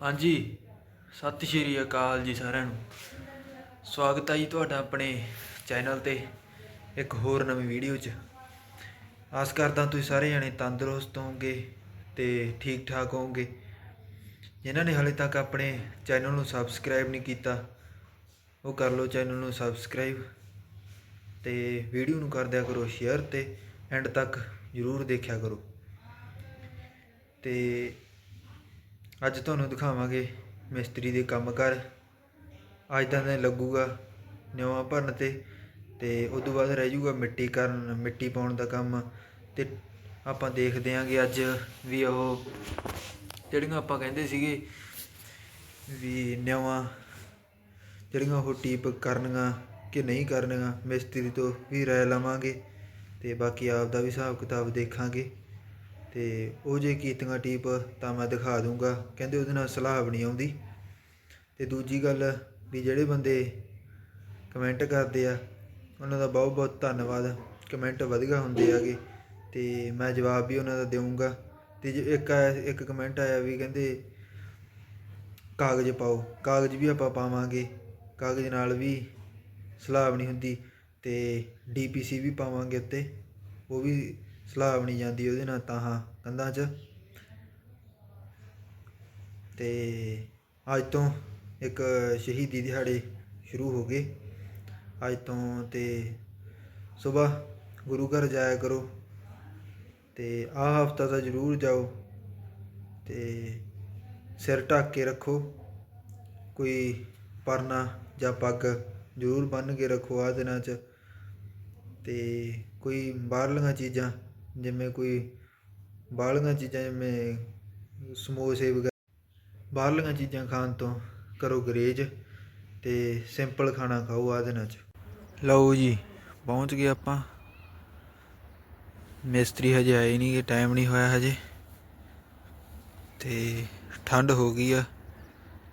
ਹਾਂਜੀ। ਸਤਿ ਸ਼੍ਰੀ ਅਕਾਲ ਜੀ ਸਾਰਿਆਂ ਨੂੰ। ਸਵਾਗਤ ਹੈ ਜੀ ਤੁਹਾਡਾ ਆਪਣੇ ਚੈਨਲ ਤੇ ਇੱਕ ਹੋਰ ਨਵੀਂ ਵੀਡੀਓ 'ਚ। ਆਸ ਕਰਦਾ ਤੁਸੀਂ ਸਾਰੇ ਜਣੇ ਤੰਦਰੁਸਤ ਹੋਵੋਗੇ ਤੇ ਠੀਕ ਠਾਕ ਹੋਵੋਗੇ। ਜਿਨ੍ਹਾਂ ਨੇ ਹਾਲੇ ਤੱਕ ਆਪਣੇ ਚੈਨਲ ਨੂੰ ਸਬਸਕ੍ਰਾਈਬ ਨਹੀਂ ਕੀਤਾ, ਉਹ ਕਰ ਲਓ ਚੈਨਲ ਨੂੰ ਸਬਸਕ੍ਰਾਈਬ ਤੇ ਵੀਡੀਓ ਨੂੰ ਕਰ ਦਿਆ ਕਰੋ ਸ਼ੇਅਰ ਤੇ ਐਂਡ ਤੱਕ ਜ਼ਰੂਰ ਦੇਖਿਆ ਕਰੋ। ਤੇ ਅੱਜ ਤੁਹਾਨੂੰ ਦਿਖਾਵਾਂਗੇ ਮਿਸਤਰੀ ਦੇ ਕੰਮ ਕਰ ਅੱਜ ਦਾ ਦਿਨ ਲੱਗੂਗਾ ਨਿਵਾਂ ਭਰਨ ਤੇ ਤੇ ਉਸ ਤੋਂ ਬਾਅਦ ਰਹਿ ਜਾਊਗਾ ਮਿੱਟੀ ਕਰਨ, ਮਿੱਟੀ ਪਾਉਣ ਦਾ ਕੰਮ। ਤੇ ਆਪਾਂ ਦੇਖਦੇ ਆਂਗੇ ਅੱਜ ਵੀ ਉਹ ਜਿਹੜੀਆਂ ਆਪਾਂ ਕਹਿੰਦੇ ਸੀਗੇ ਵੀ ਨਿਉਆਂ ਜਿਹੜੀਆਂ ਉਹ ਟੀਪ ਕਰਨੀਆਂ ਕਿ ਨਹੀਂ ਕਰਨੀਆਂ, ਮਿਸਤਰੀ ਤੋਂ ਵੀ ਰਾਏ ਲਵਾਂਗੇ ਤੇ ਬਾਕੀ ਆਪ ਦਾ ਵੀ ਹਿਸਾਬ ਕਿਤਾਬ ਦੇਖਾਂਗੇ। ਤੇ ਉਹ ਜੇ ਕੀਤੀਆਂ ਟੀਪ ਤਾਂ ਮੈਂ ਦਿਖਾ ਦੂੰਗਾ। ਕਹਿੰਦੇ ਉਹਦੇ ਨਾਲ ਸਲਾਹ ਨਹੀਂ ਆਉਂਦੀ। ਤੇ ਦੂਜੀ ਗੱਲ ਵੀ ਜਿਹੜੇ ਬੰਦੇ ਕਮੈਂਟ ਕਰਦੇ ਆ, ਉਹਨਾਂ ਦਾ ਬਹੁਤ ਬਹੁਤ ਧੰਨਵਾਦ। ਕਮੈਂਟ ਵਧੀਆ ਹੁੰਦੇ ਆਗੇ ਤੇ ਮੈਂ ਜਵਾਬ ਵੀ ਉਹਨਾਂ ਦਾ ਦੇਵਾਂਗਾ ਤੇ ਜੇ ਇੱਕ ਆਇਆ ਇੱਕ ਕਮੈਂਟ ਆਇਆ ਵੀ ਕਹਿੰਦੇ, ਕਾਗਜ਼ ਪਾਓ। ਕਾਗਜ਼ ਵੀ ਆਪਾਂ ਪਾਵਾਂਗੇ। ਕਾਗਜ਼ ਨਾਲ ਵੀ ਸਲਾਹ ਨਹੀਂ ਹੁੰਦੀ। ਤੇ ਡੀਪੀਸੀ ਵੀ ਪਾਵਾਂਗੇ ਉੱਤੇ। ਉਹ ਵੀ ਸਲਾਹ ਨਹੀਂ ਜਾਂਦੀ ਉਹਦੇ ਨਾਲ ਤਾਹਾਂ ਕੰਧਾਂ 'ਚ। ਤੇ ਅੱਜ ਤੋਂ ਇੱਕ ਸ਼ਹੀਦੀ ਦਿਹਾੜੇ ਸ਼ੁਰੂ ਹੋ ਗਏ। ਅੱਜ ਤੋਂ ਤੇ ਸਵੇਰ ਗੁਰੂ ਘਰ ਜਾਇਆ ਕਰੋ। ਤੇ ਆਹ ਹਫਤਾ ਤਾਂ ਜ਼ਰੂਰ ਜਾਓ। ਤੇ ਸਿਰ ਢੱਕ ਕੇ ਰੱਖੋ। ਕੋਈ ਪਰਨਾ ਜਾਂ ਪੱਗ ਜ਼ਰੂਰ ਬੰਨ੍ਹ ਕੇ ਰੱਖੋ ਆਹ ਦਿਨਾਂ 'ਚ। ਤੇ ਕੋਈ ਬਾਹਰਲੀਆਂ ਚੀਜ਼ਾਂ ਜਿਵੇਂ ਕੋਈ ਬਾਹਰਲੀਆਂ ਚੀਜ਼ਾਂ, ਜਿਵੇਂ ਸਮੋਸੇ ਵਗੈਰਾ, ਬਾਹਰਲੀਆਂ ਚੀਜ਼ਾਂ ਖਾਣ ਤੋਂ ਕਰੋ ਗਰੇਜ ਤੇ ਸਿੰਪਲ ਖਾਣਾ ਖਾਓ ਆਹ ਦਿਨਾਂ 'ਚ। ਲਓ ਜੀ, ਪਹੁੰਚ ਗਏ ਆਪਾਂ। ਮਿਸਤਰੀ ਹਜੇ ਆਏ ਨਹੀਂ ਗੇ ਟਾਈਮ ਨਹੀਂ ਹੋਇਆ ਹਜੇ। ਤੇ ਠੰਡ ਹੋ ਗਈ ਆ।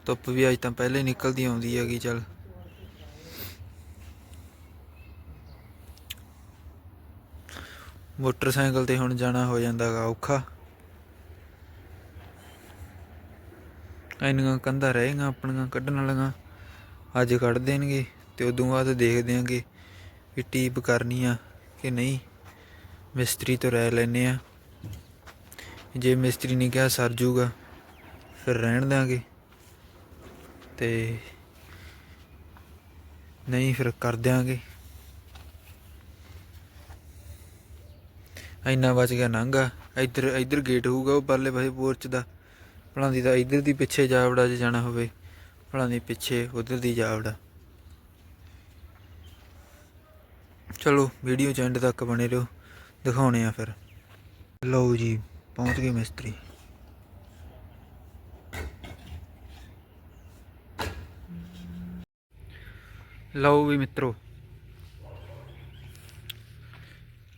ਧੁੱਪ ਵੀ ਅੱਜ ਤਾਂ ਪਹਿਲੇ ਨਿਕਲਦੀ ਆਉਂਦੀ ਹੈਗੀ, ਚੱਲ। ਮੋਟਰਸਾਈਕਲ ਤੇ ਹੁਣ ਜਾਣਾ ਹੋ ਜਾਂਦਾ ਗਾ ਔਖਾ। ਇੰਨੀਆਂ ਕੰਧਾਂ ਰਹੇਗਾ ਆਪਣੀਆਂ ਕੱਢਣ ਵਾਲੀਆਂ। ਅੱਜ ਕੱਢ ਦੇਣਗੇ ਤੇ ਉਦੋਂ ਬਾਅਦ ਦੇਖਦੇ ਆਂਗੇ ਵੀ ਟੀਪ ਕਰਨੀ ਆ ਕਿ ਨਹੀਂ। ਮਿਸਤਰੀ ਤੋਂ ਰਹਿ ਲੈਨੇ ਆ। ਜੇ ਮਿਸਤਰੀ ਨੇ ਕਿਹਾ ਸਰ ਜੂਗਾ, ਫਿਰ ਰਹਿਣ ਦਾਂਗੇ ਤੇ ਨਹੀਂ ਫਿਰ ਕਰ ਦਿਆਂਗੇ। ਇੰਨਾ ਬਚ ਗਿਆ ਨੰਗਾ। ਇੱਧਰ ਇੱਧਰ ਗੇਟ ਹੋਊਗਾ ਉਹ ਪਰਲੇ ਪਾਸੇ ਪੋਰਚ ਦਾ। ਭਲਾਂਦੀ ਤਾਂ ਇੱਧਰ ਦੀ ਪਿੱਛੇ ਜਾਵੜਾ ਜੇ ਜਾਣਾ ਹੋਵੇ। ਭਲਾਂਦੀ ਪਿੱਛੇ ਉਧਰ ਦੀ ਜਾਵੜਾ। ਚਲੋ ਵੀਡੀਓ ਚ ਐਂਡ ਤੱਕ ਬਣੇ ਰਹੋ। ਦਿਖਾਉਣੇ ਆ ਫਿਰ। ਲਓ ਜੀ, ਪਹੁੰਚ ਗਏ ਮਿਸਤਰੀ। ਲਓ ਵੀ ਮਿੱਤਰੋ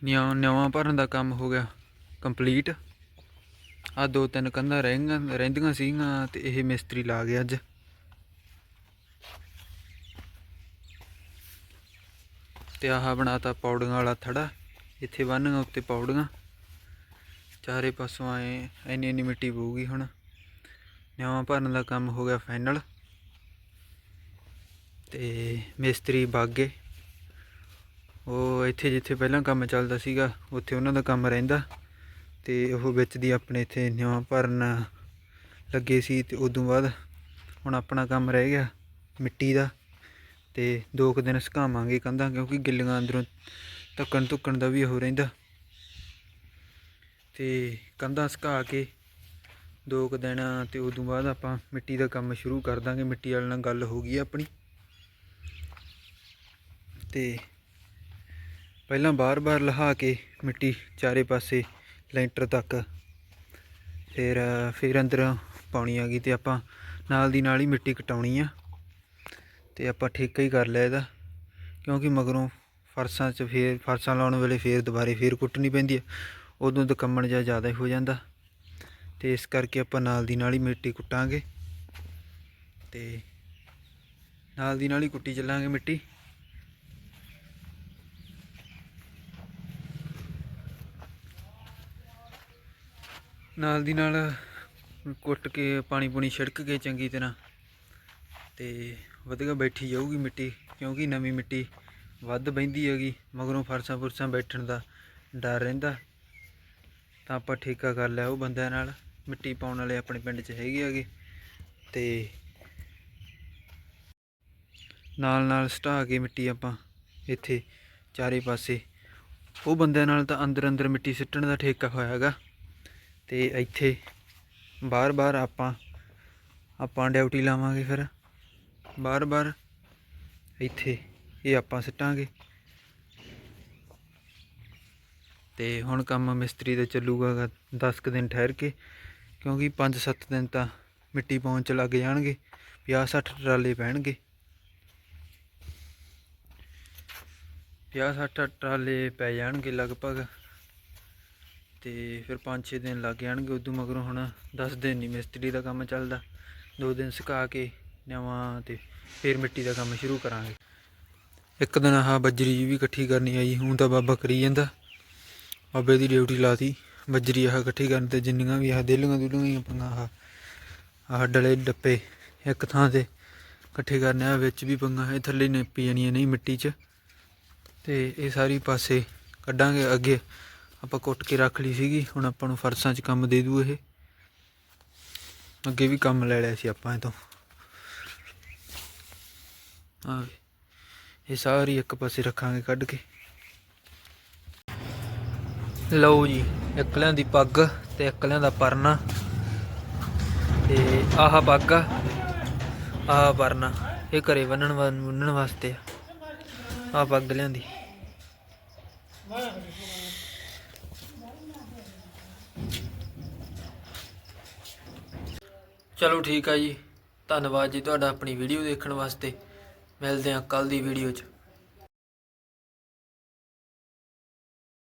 ਨਿਆਂ, ਨਿਆਵਾਂ ਭਰਨ ਦਾ ਕੰਮ ਹੋ ਗਿਆ ਕੰਪਲੀਟ ਆ ਦੋ ਤਿੰਨ ਕੰਧਾਂ ਰਹਿੰਗਾਂ, ਰਹਿੰਦੀਆਂ ਸੀਗੀਆਂ ਤੇ ਇਹ ਮਿਸਤਰੀ ਲਾ ਗਿਆ ਅੱਜ। ਤੇ ਆਹ ਬਣਾਤਾ ਪੌੜੀਆਂ ਵਾਲਾ ਥੜਾ, ਇੱਥੇ ਬੰਨ੍ਹੀਆਂ ਉੱਤੇ ਪੌੜੀਆਂ। ਚਾਰੇ ਪਾਸੋਂ ਆਏ, ਇੰਨੀ ਇੰਨੀ ਮਿੱਟੀ ਪਊਗੀ ਹੁਣ। ਨਿਆਵਾਂ ਭਰਨ ਦਾ ਕੰਮ ਹੋ ਗਿਆ ਫਾਈਨਲ ਤੇ ਮਿਸਤਰੀ ਬਾਗੇ। ਉਹ ਇੱਥੇ ਜਿੱਥੇ ਪਹਿਲਾਂ ਕੰਮ ਚੱਲਦਾ ਸੀਗਾ, ਉੱਥੇ ਉਹਨਾਂ ਦਾ ਕੰਮ ਰਹਿੰਦਾ ਤੇ ਉਹ ਵਿੱਚ ਦੀ ਆਪਣੇ ਇੱਥੇ ਨਿਆਂ ਭਰਨ ਲੱਗੇ ਸੀ ਤੇ ਉਦੋਂ ਬਾਅਦ ਹੁਣ ਆਪਣਾ ਕੰਮ ਰਹਿ ਗਿਆ ਮਿੱਟੀ ਦਾ ਤੇ ਦੋ ਕੁ ਦਿਨ ਸੁਕਾਵਾਂਗੇ ਕੰਧਾਂ ਕਿਉਂਕਿ ਗਿੱਲੀਆਂ ਅੰਦਰੋਂ ਧੱਕਣ ਧੁੱਕਣ ਦਾ ਵੀ ਉਹ ਰਹਿੰਦਾ। ਤੇ ਕੰਧਾਂ ਸੁਕਾ ਕੇ ਦੋ ਕੁ ਦਿਨ ਤੇ ਉਦੋਂ ਬਾਅਦ ਆਪਾਂ ਮਿੱਟੀ ਦਾ ਕੰਮ ਸ਼ੁਰੂ ਕਰ ਦਾਂਗੇ, ਮਿੱਟੀ ਵਾਲੇ ਨਾਲ ਗੱਲ ਹੋ ਗਈ ਆ ਆਪਣੀ। ਤੇ ਪਹਿਲਾਂ ਬਾਰ-ਬਾਰ ਲਹਾ ਕੇ ਮਿੱਟੀ ਚਾਰੇ ਪਾਸੇ ਲੈਂਟਰ ਤੱਕ, ਫਿਰ ਫਿਰ ਅੰਦਰ ਪਾਉਣੀ ਆ ਗਈ ਤੇ ਆਪਾਂ ਨਾਲ ਦੀ ਨਾਲ ਹੀ ਮਿੱਟੀ ਕਟਾਉਣੀ ਆ ਤੇ ਆਪਾਂ ਠੇਕਾ ਹੀ ਕਰ ਲਿਆ ਇਹਦਾ, ਕਿਉਂਕਿ ਮਗਰੋਂ ਫਰਸ਼ਾਂ 'ਚ ਫੇਰ, ਫਰਸ਼ਾਂ ਲਾਉਣ ਵੇਲੇ ਫੇਰ ਦੁਬਾਰੇ ਫੇਰ ਕੁੱਟਣੀ ਪੈਂਦੀ ਆ, ਉਦੋਂ ਤਾਂ ਜਿਹਾ ਜ਼ਿਆਦਾ ਹੀ ਹੋ ਜਾਂਦਾ ਤੇ ਇਸ ਕਰਕੇ ਆਪਾਂ ਨਾਲ ਦੀ ਨਾਲ ਹੀ ਮਿੱਟੀ ਕੁੱਟਾਂਗੇ ਤੇ ਨਾਲ ਦੀ ਨਾਲ ਹੀ ਕੁੱਟੀ ਚੱਲਾਂਗੇ ਮਿੱਟੀ। ਨਾਲ ਦੀ ਨਾਲ ਕੁੱਟ ਕੇ, ਪਾਣੀ ਪੂਣੀ ਛਿੜਕ ਕੇ ਚੰਗੀ ਤਰ੍ਹਾਂ ਤੇ ਵਧੀਆ ਬੈਠੀ ਜਾਊਗੀ ਮਿੱਟੀ, ਕਿਉਂਕਿ ਨਵੀਂ ਮਿੱਟੀ ਵੱਧ ਬਹਿੰਦੀ ਹੈਗੀ, ਮਗਰੋਂ ਫਰਸਾਂ ਫੁਰਸਾਂ ਬੈਠਣ ਦਾ ਡਰ ਰਹਿੰਦਾ। ਤਾਂ ਆਪਾਂ ਠੇਕਾ ਕਰ ਲਿਆ ਉਹ ਬੰਦਿਆਂ ਨਾਲ, ਮਿੱਟੀ ਪਾਉਣ ਵਾਲੇ ਆਪਣੇ ਪਿੰਡ 'ਚ ਹੈਗੇ ਹੈਗੇ ਤੇ ਨਾਲ ਨਾਲ ਸਟਾ ਕੇ ਮਿੱਟੀ ਆਪਾਂ ਇੱਥੇ ਚਾਰੇ ਪਾਸੇ। ਉਹ ਬੰਦਿਆਂ ਨਾਲ ਤਾਂ ਅੰਦਰ ਅੰਦਰ ਮਿੱਟੀ ਸਿੱਟਣ ਦਾ ਠੇਕਾ ਹੋਇਆ ਹੈਗਾ। ਤੇ ਇੱਥੇ ਬਾਰ ਬਾਰ ਆਪਾਂ ਆਪਾਂ ਡਿਊਟੀ ਲਾਵਾਂਗੇ ਫਿਰ। ਬਾਰ ਬਾਰ ਇੱਥੇ ਇਹ ਆਪਾਂ ਸਿੱਟਾਂਗੇ। ਤੇ ਹੁਣ ਕੰਮ ਮਿਸਤਰੀ ਦਾ ਚੱਲੂਗਾ 10 ਕੁ ਦਿਨ ਠਹਿਰ ਕੇ, ਕਿਉਂਕਿ 5-7 ਦਿਨ ਤਾਂ ਮਿੱਟੀ ਪਾਉਣ ਚ ਲੱਗ ਜਾਣਗੇ 50-60 ਟਰਾਲੇ ਪੈਣਗੇ। 50-60 ਟਰਾਲੇ ਪੈ ਜਾਣਗੇ ਲਗਭਗ। ਤੇ ਫਿਰ 5-6 ਦਿਨ ਲੱਗ ਜਾਣਗੇ, ਉਦੋਂ ਮਗਰੋਂ ਹੁਣ 10 ਦਿਨ ਨਹੀਂ ਮਿਸਤਰੀ ਦਾ ਕੰਮ ਚੱਲਦਾ। ਦੋ ਦਿਨ ਸੁਕਾ ਕੇ ਨਵਾਂ ਤੇ ਫਿਰ ਮਿੱਟੀ ਦਾ ਕੰਮ ਸ਼ੁਰੂ ਕਰਾਂਗੇ। ਇੱਕ ਦਿਨ ਆਹ ਬੱਜਰੀ ਵੀ ਇਕੱਠੀ ਕਰਨੀ ਆਈ, ਹੁਣ ਤਾਂ ਬਾਬਾ ਕਰੀ ਜਾਂਦਾ। ਬਾਬੇ ਦੀ ਡਿਊਟੀ ਲਾਤੀ, ਬੱਜਰੀ ਆਹ ਇਕੱਠੀ ਕਰਨ ਤੇ ਜਿੰਨੀਆਂ ਵੀ ਆਹ ਦੇਲੀਆਂ ਦੁਲੀਆਂ ਪੰਗਾ ਆਹ ਆਹ ਡਲੇ ਡੱਪੇ ਇੱਕ ਥਾਂ ਤੇ ਇਕੱਠੇ ਕਰਨੇ ਆ ਵਿੱਚ ਵੀ ਪੰਗਾ ਇਹ ਥੱਲੇ ਨੇਪੀ ਜਾਣੀਆਂ ਨਹੀਂ ਮਿੱਟੀ 'ਚ। ਤੇ ਇਹ ਸਾਰੀ ਪਾਸੇ ਕੱਢਾਂਗੇ ਅੱਗੇ। ਆਪਾਂ ਕੁੱਟ ਕੇ ਰੱਖ ਲਈ ਸੀਗੀ, ਹੁਣ ਆਪਾਂ ਨੂੰ ਫਰਸਾਂ 'ਚ ਕੰਮ ਦੇ ਦੂ ਇਹ। ਅੱਗੇ ਵੀ ਕੰਮ ਲੈ ਲਿਆ ਸੀ ਆਪਾਂ ਇਹ ਤੋਂ। ਆ ਇਹ ਸਾਰੀ ਇੱਕ ਪਾਸੇ ਰੱਖਾਂਗੇ ਕੱਢ ਕੇ। ਲਓ ਜੀ ਇਕਲਿਆਂ ਦੀ ਪੱਗ ਤੇ ਇੱਕ ਦਾ ਪਰਨਾ। ਤੇ ਆਹ ਪੱਗ ਆ, ਆਹ ਪਰਨਾ, ਇਹ ਘਰੇ ਬੰਨਣ ਵਾ- ਬੰਨਣ ਵਾਸਤੇ ਆ। ਆਹ ਪੱਗ ਲਿਆਂਦੀ। ਚਲੋ ਠੀਕ ਆ ਜੀ। ਧੰਨਵਾਦ ਜੀ ਤੁਹਾਡਾ ਆਪਣੀ ਵੀਡੀਓ ਦੇਖਣ ਵਾਸਤੇ। ਮਿਲਦੇ ਹਾਂ ਕੱਲ ਦੀ ਵੀਡੀਓ 'ਚ।